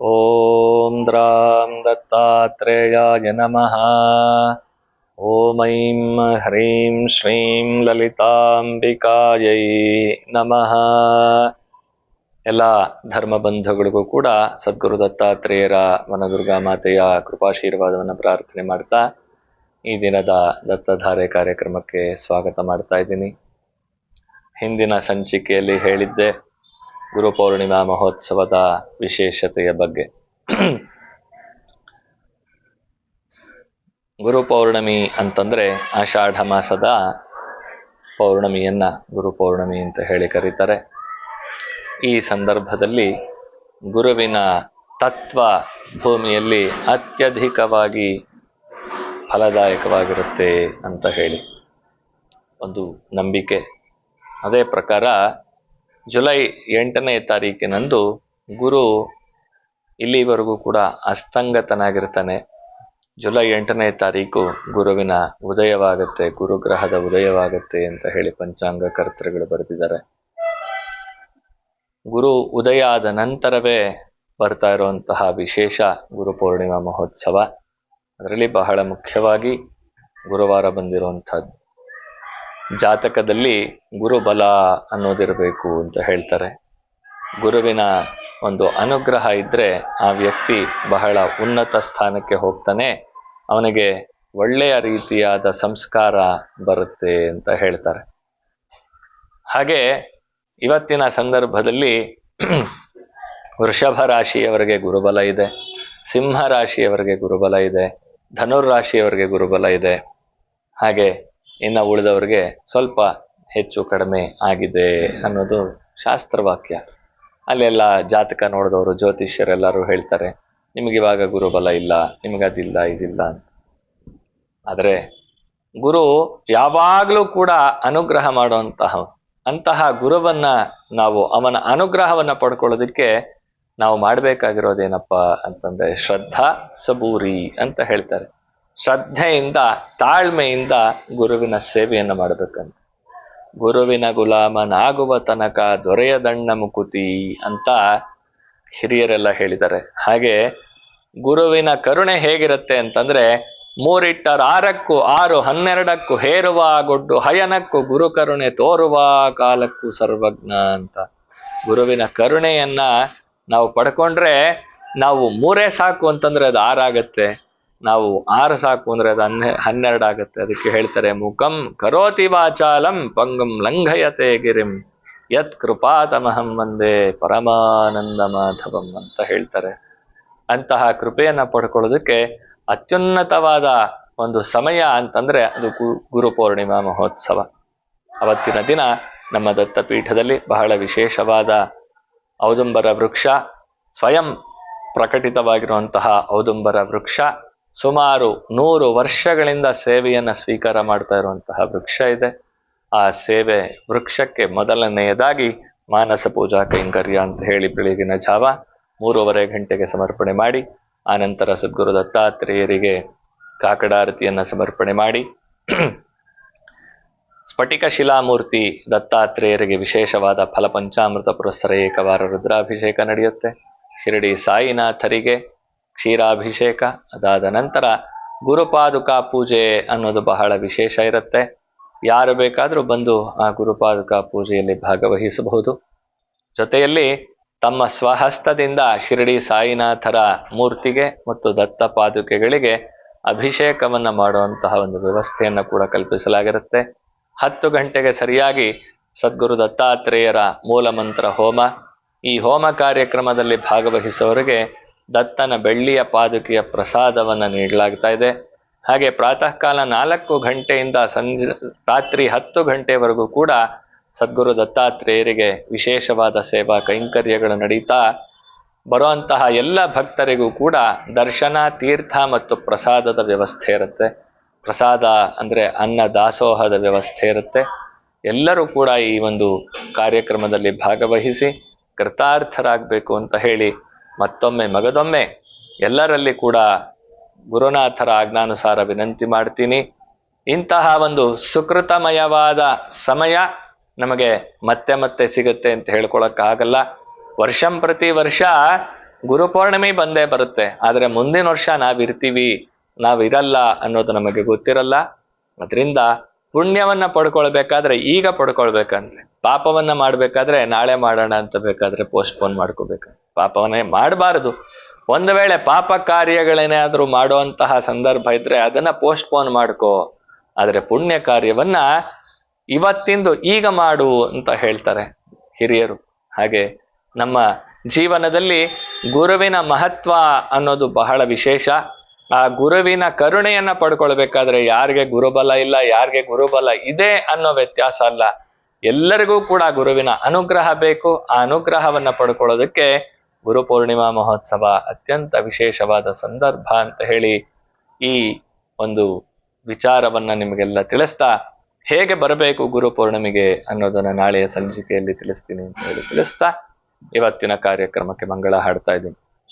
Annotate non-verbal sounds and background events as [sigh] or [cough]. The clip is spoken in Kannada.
ॐ द्रां दत्तात्रेयाय नमः ॐ ऐं ह्रीं ಶ್ರೀಂ ಲಲಿತಾಂಬಿಕಾಯೈ ನಮಃ ಎಲ್ಲ ಧರ್ಮ ಬಂಧುಗಳಿಗೂ ಕೂಡ ಸದ್ಗುರು ದತ್ತಾತ್ರೇಯರ ವನದುರ್ಗಾ ಮಾತೆಯ ಕೃಪಾಶೀರ್ವಾದವನ್ನು ಪ್ರಾರ್ಥನೆ ಮಾಡ್ತಾ ಈ ದಿನದ ದತ್ತಧಾರೆ ಕಾರ್ಯಕ್ರಮಕ್ಕೆ ಸ್ವಾಗತ ಮಾಡ್ತಾ ಇದ್ದೀನಿ ಹಿಂದಿನ ಸಂಚಿಕೆಯಲ್ಲಿ ಹೇಳಿದ್ದೆ ಗುರು ಪೌರ್ಣಿಮಾ ಮಹೋತ್ಸವದ ವಿಶೇಷತೆಯ ಬಗ್ಗೆ. ಗುರು ಪೌರ್ಣಮಿ ಅಂತಂದ್ರೆ ಆಷಾಢ ಮಾಸದ ಪೌರ್ಣಮಿಯನ್ನ ಗುರು ಪೌರ್ಣಮಿ ಅಂತ ಹೇಳಿ ಕರೀತಾರೆ. ಈ ಸಂದರ್ಭದಲ್ಲಿ ಗುರುವಿನ ತತ್ವ ಭೂಮಿಯಲ್ಲಿ ಅತ್ಯಧಿಕವಾಗಿ ಫಲದಾಯಕವಾಗಿರುತ್ತೆ ಅಂತ ಹೇಳಿ. ಒಂದು ನಂಬಿಕೆ. ಅದೇ ಪ್ರಕಾರ ಜುಲೈ ಎಂಟನೇ ತಾರೀಕಿನಂದು ಗುರು ಇಲ್ಲಿವರೆಗೂ ಕೂಡ ಅಸ್ತಂಗತನಾಗಿರ್ತಾನೆ. ಜುಲೈ ಎಂಟನೇ ತಾರೀಕು ಗುರುವಿನ ಉದಯವಾಗುತ್ತೆ, ಗುರುಗ್ರಹದ ಉದಯವಾಗುತ್ತೆ ಅಂತ ಹೇಳಿ ಪಂಚಾಂಗ ಕರ್ತೃಗಳು ಬರೆದಿದ್ದಾರೆ. ಗುರು ಉದಯ ಆದ ನಂತರವೇ ಬರ್ತಾ ಇರುವಂತಹ ವಿಶೇಷ ಗುರು ಪೂರ್ಣಿಮಾ ಮಹೋತ್ಸವ. ಅದರಲ್ಲಿ ಬಹಳ ಮುಖ್ಯವಾಗಿ ಗುರುವಾರ ಬಂದಿರುವಂಥದ್ದು. ಜಾತಕದಲ್ಲಿ ಗುರುಬಲ ಅನ್ನೋದಿರಬೇಕು ಅಂತ ಹೇಳ್ತಾರೆ. ಗುರುವಿನ ಒಂದು ಅನುಗ್ರಹ ಇದ್ರೆ ಆ ವ್ಯಕ್ತಿ ಬಹಳ ಉನ್ನತ ಸ್ಥಾನಕ್ಕೆ ಹೋಗ್ತಾನೆ. ಅವನಿಗೆ ಒಳ್ಳೆಯ ರೀತಿಯಾದ ಸಂಸ್ಕಾರ ಬರುತ್ತೆ ಅಂತ ಹೇಳ್ತಾರೆ. ಹಾಗೆ ಇವತ್ತಿನ ಸಂದರ್ಭದಲ್ಲಿ [clears throat] ವೃಷಭ ರಾಶಿಯವರಿಗೆ ಗುರುಬಲ ಇದೆ, ಸಿಂಹ ರಾಶಿಯವರಿಗೆ ಗುರುಬಲ ಇದೆ, ಧನುರ್ ರಾಶಿಯವರಿಗೆ ಗುರುಬಲ ಇದೆ. ಹಾಗೆ ಇನ್ನು ಉಳಿದವ್ರಿಗೆ ಸ್ವಲ್ಪ ಹೆಚ್ಚು ಕಡಿಮೆ ಆಗಿದೆ ಅನ್ನೋದು ಶಾಸ್ತ್ರವಾಕ್ಯ. ಅಲ್ಲೆಲ್ಲ ಜಾತಕ ನೋಡಿದವರು, ಜ್ಯೋತಿಷ್ಯರೆಲ್ಲರೂ ಹೇಳ್ತಾರೆ, ನಿಮಗೆ ಇವಾಗ ಗುರುಬಲ ಇಲ್ಲ ನಿಮಗದಿಲ್ಲ ಇದಿಲ್ಲ ಅಂತ. ಆದರೆ ಗುರು ಯಾವಾಗಲೂ ಕೂಡ ಅನುಗ್ರಹ ಮಾಡುವಂತಹ, ಅಂತಹ ಗುರುವನ್ನ ನಾವು, ಅವನ ಅನುಗ್ರಹವನ್ನ ಪಡ್ಕೊಳ್ಳೋದಕ್ಕೆ ನಾವು ಮಾಡಬೇಕಾಗಿರೋದೇನಪ್ಪ ಅಂತಂದ್ರೆ ಶ್ರದ್ಧಾ ಸಬೂರಿ ಅಂತ ಹೇಳ್ತಾರೆ. ಶ್ರದ್ಧೆಯಿಂದ, ತಾಳ್ಮೆಯಿಂದ ಗುರುವಿನ ಸೇವೆಯನ್ನು ಮಾಡಬೇಕಂತ. ಗುರುವಿನ ಗುಲಾಮನಾಗುವ ತನಕ ದೊರೆಯದಣ್ಣ ಮುಕುತಿ ಅಂತ ಹಿರಿಯರೆಲ್ಲ ಹೇಳಿದ್ದಾರೆ. ಹಾಗೆ ಗುರುವಿನ ಕರುಣೆ ಹೇಗಿರುತ್ತೆ ಅಂತಂದ್ರೆ, ಮೂರಿಟ್ಟರ ಆರಕ್ಕೂ ಆರು, ಹನ್ನೆರಡಕ್ಕೂ ಹೇರುವ ಗೊಡ್ಡು, ಹಯನಕ್ಕೂ ಗುರು ಕರುಣೆ ತೋರುವ ಕಾಲಕ್ಕೂ ಸರ್ವಜ್ಞ ಅಂತ. ಗುರುವಿನ ಕರುಣೆಯನ್ನ ನಾವು ಪಡ್ಕೊಂಡ್ರೆ, ನಾವು ಮೂರೇ ಸಾಕು ಅಂತಂದ್ರೆ ಅದು ಆರಾಗತ್ತೆ. ನಾವು ಆರು ಸಾಕು ಅಂದ್ರೆ ಅದು ಹನ್ನೆ, ಹನ್ನೆರಡು ಆಗುತ್ತೆ, ಅದಕ್ಕೆ ಹೇಳ್ತಾರೆ, ಮುಖಂ ಕರೋತಿ ವಾಚಾಲಂ ಪಂಗಂ ಲಂಘಯತೆ ಗಿರಿಂ, ಯತ್ ಕೃಪಾತಮಹಂ ಒಂದೇ ಪರಮಾನಂದ ಮಾಧವಂ ಅಂತ ಹೇಳ್ತಾರೆ. ಅಂತಹ ಕೃಪೆಯನ್ನ ಪಡ್ಕೊಳ್ಳೋದಕ್ಕೆ ಅತ್ಯುನ್ನತವಾದ ಒಂದು ಸಮಯ ಅಂತಂದ್ರೆ ಅದು ಗು- ಗುರು ಪೂರ್ಣಿಮಾ ಮಹೋತ್ಸವ. ಅವತ್ತಿನ ದಿನ ನಮ್ಮ ದತ್ತಪೀಠದಲ್ಲಿ ಬಹಳ ವಿಶೇಷವಾದ ಔದುಂಬರ ವೃಕ್ಷ, ಸ್ವಯಂ ಪ್ರಕಟಿತವಾಗಿರುವಂತಹ ಔದುಂಬರ ವೃಕ್ಷ ಸುಮಾರು ನೂರು ವರ್ಷಗಳಿಂದ ಸೇವೆಯನ್ನು ಸ್ವೀಕಾರ ಮಾಡ್ತಾ ಇರುವಂತಹ ವೃಕ್ಷ ಇದೆ. ಆ ಸೇವೆ ವೃಕ್ಷಕ್ಕೆ ಮೊದಲನೆಯದಾಗಿ ಮಾನಸ ಪೂಜಾ ಕೈಂಕರ್ಯ ಅಂತ ಹೇಳಿ ಬೆಳಗಿನ ಜಾವ ಮೂರುವರೆ ಗಂಟೆಗೆ ಸಮರ್ಪಣೆ ಮಾಡಿ ಆನಂತರ ಸದ್ಗುರು ದತ್ತಾತ್ರೇಯರಿಗೆ ಕಾಕಡಾರತಿಯನ್ನು ಸಮರ್ಪಣೆ ಮಾಡಿ, ಸ್ಫಟಿಕ ಶಿಲಾಮೂರ್ತಿ ದತ್ತಾತ್ರೇಯರಿಗೆ ವಿಶೇಷವಾದ ಫಲಪಂಚಾಮೃತ ಪುರಸ್ಸರ ಏಕವಾರ ರುದ್ರಾಭಿಷೇಕ ನಡೆಯುತ್ತೆ. ಶಿರಡಿ ಸಾಯಿನಾಥರಿಗೆ ಕ್ಷೀರಾಭಿಷೇಕ, ಅದಾದ ನಂತರ ಗುರುಪಾದುಕಾ ಪೂಜೆ ಅನ್ನೋದು ಬಹಳ ವಿಶೇಷ ಇರುತ್ತೆ. ಯಾರು ಬೇಕಾದರೂ ಬಂದು ಆ ಗುರುಪಾದುಕಾ ಪೂಜೆಯಲ್ಲಿ ಭಾಗವಹಿಸಬಹುದು. ಜೊತೆಯಲ್ಲಿ ತಮ್ಮ ಸ್ವಹಸ್ತದಿಂದ ಶಿರಡಿ ಸಾಯಿನಾಥರ ಮೂರ್ತಿಗೆ ಮತ್ತು ದತ್ತ ಪಾದುಕೆಗಳಿಗೆ ಅಭಿಷೇಕವನ್ನು ಮಾಡುವಂತಹ ಒಂದು ವ್ಯವಸ್ಥೆಯನ್ನು ಕೂಡ ಕಲ್ಪಿಸಲಾಗಿರುತ್ತೆ. ಹತ್ತು ಗಂಟೆಗೆ ಸರಿಯಾಗಿ ಸದ್ಗುರು ದತ್ತಾತ್ರೇಯರ ಮೂಲ ಮಂತ್ರ ಹೋಮ. ಈ ಹೋಮ ಕಾರ್ಯಕ್ರಮದಲ್ಲಿ ಭಾಗವಹಿಸುವವರಿಗೆ ದತ್ತನ ಬೆಳ್ಳಿಯ ಪಾದುಕೆಯ ಪ್ರಸಾದವನ್ನು ನೀಡಲಾಗ್ತಾ ಇದೆ. ಹಾಗೆ ಪ್ರಾತಃ ಕಾಲ ನಾಲ್ಕು ಗಂಟೆಯಿಂದ ಸಂಜೆ, ರಾತ್ರಿ ಹತ್ತು ಗಂಟೆವರೆಗೂ ಕೂಡ ಸದ್ಗುರು ದತ್ತಾತ್ರೇಯರಿಗೆ ವಿಶೇಷವಾದ ಸೇವಾ ಕೈಂಕರ್ಯಗಳು ನಡೀತಾ ಬರುವಂತಹ ಎಲ್ಲ ಭಕ್ತರಿಗೂ ಕೂಡ ದರ್ಶನ, ತೀರ್ಥ ಮತ್ತು ಪ್ರಸಾದದ ವ್ಯವಸ್ಥೆ ಇರುತ್ತೆ. ಪ್ರಸಾದ ಅಂದ್ರೆ ಅನ್ನ, ದಾಸೋಹದ ವ್ಯವಸ್ಥೆ ಇರುತ್ತೆ. ಎಲ್ಲರೂ ಕೂಡ ಈ ಒಂದು ಕಾರ್ಯಕ್ರಮದಲ್ಲಿ ಭಾಗವಹಿಸಿ ಕೃತಾರ್ಥರಾಗಬೇಕು ಅಂತ ಹೇಳಿ ಮತ್ತೊಮ್ಮೆ ಮಗದೊಮ್ಮೆ ಎಲ್ಲರಲ್ಲಿ ಕೂಡ ಗುರುನಾಥರ ಆಜ್ಞಾನುಸಾರ ವಿನಂತಿ ಮಾಡ್ತೀನಿ. ಇಂತಹ ಒಂದು ಸುಕೃತಮಯವಾದ ಸಮಯ ನಮಗೆ ಮತ್ತೆ ಮತ್ತೆ ಸಿಗುತ್ತೆ ಅಂತ ಹೇಳ್ಕೊಳಕ್ಕಾಗಲ್ಲ. ವರ್ಷಂ ಪ್ರತಿ ವರ್ಷ ಗುರು ಪೌರ್ಣಿಮೆ ಬಂದೇ ಬರುತ್ತೆ. ಆದರೆ ಮುಂದಿನ ವರ್ಷ ನಾವಿರ್ತೀವಿ, ನಾವಿರಲ್ಲ ಅನ್ನೋದು ನಮಗೆ ಗೊತ್ತಿರಲ್ಲ. ಅದರಿಂದ ಪುಣ್ಯವನ್ನ ಪಡ್ಕೊಳ್ಬೇಕಾದ್ರೆ ಈಗ ಪಡ್ಕೊಳ್ಬೇಕಂದ್ರೆ, ಪಾಪವನ್ನ ಮಾಡ್ಬೇಕಾದ್ರೆ ನಾಳೆ ಮಾಡೋಣ ಅಂತ ಬೇಕಾದ್ರೆ ಪೋಸ್ಟ್ಪೋನ್ ಮಾಡ್ಕೋಬೇಕು. ಪಾಪವನ್ನೇ ಮಾಡಬಾರದು. ಒಂದು ವೇಳೆ ಪಾಪ ಕಾರ್ಯಗಳೇನಾದ್ರೂ ಮಾಡುವಂತಹ ಸಂದರ್ಭ ಇದ್ರೆ ಅದನ್ನ ಪೋಸ್ಟ್ಪೋನ್ ಮಾಡ್ಕೋ. ಆದ್ರೆ ಪುಣ್ಯ ಕಾರ್ಯವನ್ನ ಇವತ್ತಿಂದು ಈಗ ಮಾಡು ಅಂತ ಹೇಳ್ತಾರೆ ಹಿರಿಯರು. ಹಾಗೆ ನಮ್ಮ ಜೀವನದಲ್ಲಿ ಗುರುವಿನ ಮಹತ್ವ ಅನ್ನೋದು ಬಹಳ ವಿಶೇಷ. ಆ ಗುರುವಿನ ಕರುಣೆಯನ್ನ ಪಡ್ಕೊಳ್ಬೇಕಾದ್ರೆ ಯಾರಿಗೆ ಗುರುಬಲ ಇಲ್ಲ, ಯಾರಿಗೆ ಗುರುಬಲ ಇದೆ ಅನ್ನೋ ವ್ಯತ್ಯಾಸ ಅಲ್ಲ. ಎಲ್ಲರಿಗೂ ಕೂಡ ಗುರುವಿನ ಅನುಗ್ರಹ ಬೇಕು. ಆ ಅನುಗ್ರಹವನ್ನ ಪಡ್ಕೊಳ್ಳೋದಕ್ಕೆ ಗುರು ಪೂರ್ಣಿಮಾ ಮಹೋತ್ಸವ ಅತ್ಯಂತ ವಿಶೇಷವಾದ ಸಂದರ್ಭ ಅಂತ ಹೇಳಿ ಈ ಒಂದು ವಿಚಾರವನ್ನ ನಿಮಗೆಲ್ಲ ತಿಳಿಸ್ತಾ ಹೇಗೆ ಬರಬೇಕು ಗುರು ಪೂರ್ಣಿಮೆಗೆ ಅನ್ನೋದನ್ನ ನಾಳೆಯ ಸಂಚಿಕೆಯಲ್ಲಿ ತಿಳಿಸ್ತೀನಿ ಅಂತ ಹೇಳಿ ತಿಳಿಸ್ತಾ ಇವತ್ತಿನ ಕಾರ್ಯಕ್ರಮಕ್ಕೆ ಮಂಗಳ ಹಾಡ್ತಾ ಇದ್ದೀನಿ.